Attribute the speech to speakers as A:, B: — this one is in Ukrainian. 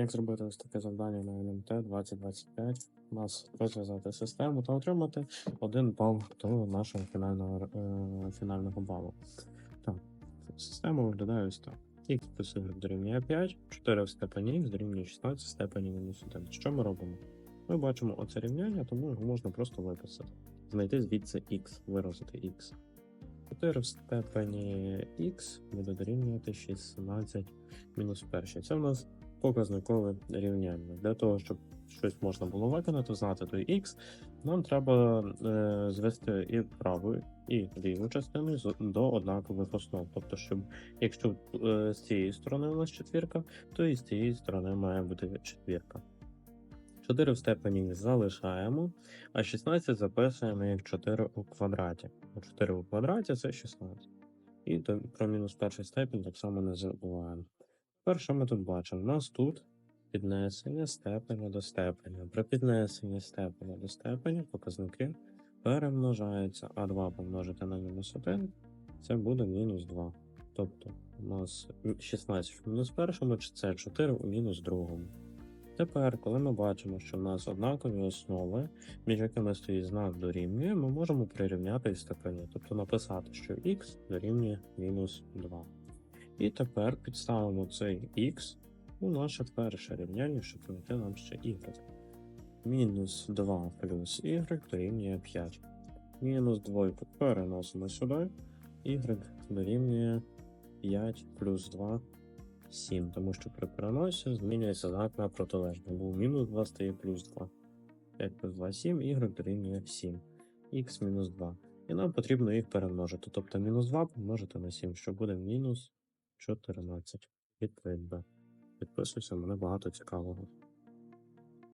A: Як зробити ось таке завдання на НМТ 2025? У нас розв'язати систему та отримати один бал до нашого фінального, е, фінального балу. Так, система виглядає ось так. Х плюс y дорівнює 5, 4 в степені х дорівнює 16 в степені мінус 1. Що ми робимо? Ми бачимо оце рівняння, тому його можна просто виписати. Знайти звідси х, виразити х. 4 в степені х буде дорівнювати 16 мінус 1. Це в нас показникове рівняння. Для того, щоб щось можна було виконати, знати той х, нам треба е, звести і праву, і ліву частину до однакових основ. Тобто, щоб якщо е, з цієї сторони у нас четвірка, то і з цієї сторони має бути четвірка. 4 в степені залишаємо, а 16 записуємо як 4 у квадраті. 4 у квадраті це 16. І про мінус перший степінь так само не забуваємо. Тепер що ми тут бачимо? У нас тут піднесення степеня до степеня. При піднесенні степеня до степеня показники перемножаються, а 2 помножити на мінус 1 це буде мінус 2. Тобто у нас 16 в мінус першому, чи це 4 у мінус другому. Тепер, коли ми бачимо, що в нас однакові основи, між якими стоїть знак дорівнює, ми можемо прирівняти і степені, тобто написати, що х дорівнює мінус 2. І тепер підставимо цей х у наше перше рівняння, щоб знайти нам ще y. Мінус 2 плюс y дорівнює 5. Мінус 2 переносимо сюди, y дорівнює 5 плюс 2 7, тому що при переносі змінюється знак на протилежний. Був мінус 2 стає плюс 2. 5 плюс 2 7, y дорівнює 7. х мінус 2. І нам потрібно їх перемножити. Тобто мінус 2 помножити на 7, що буде мінус 14. Відповідь Б. Підписуйся, мене багато цікавого.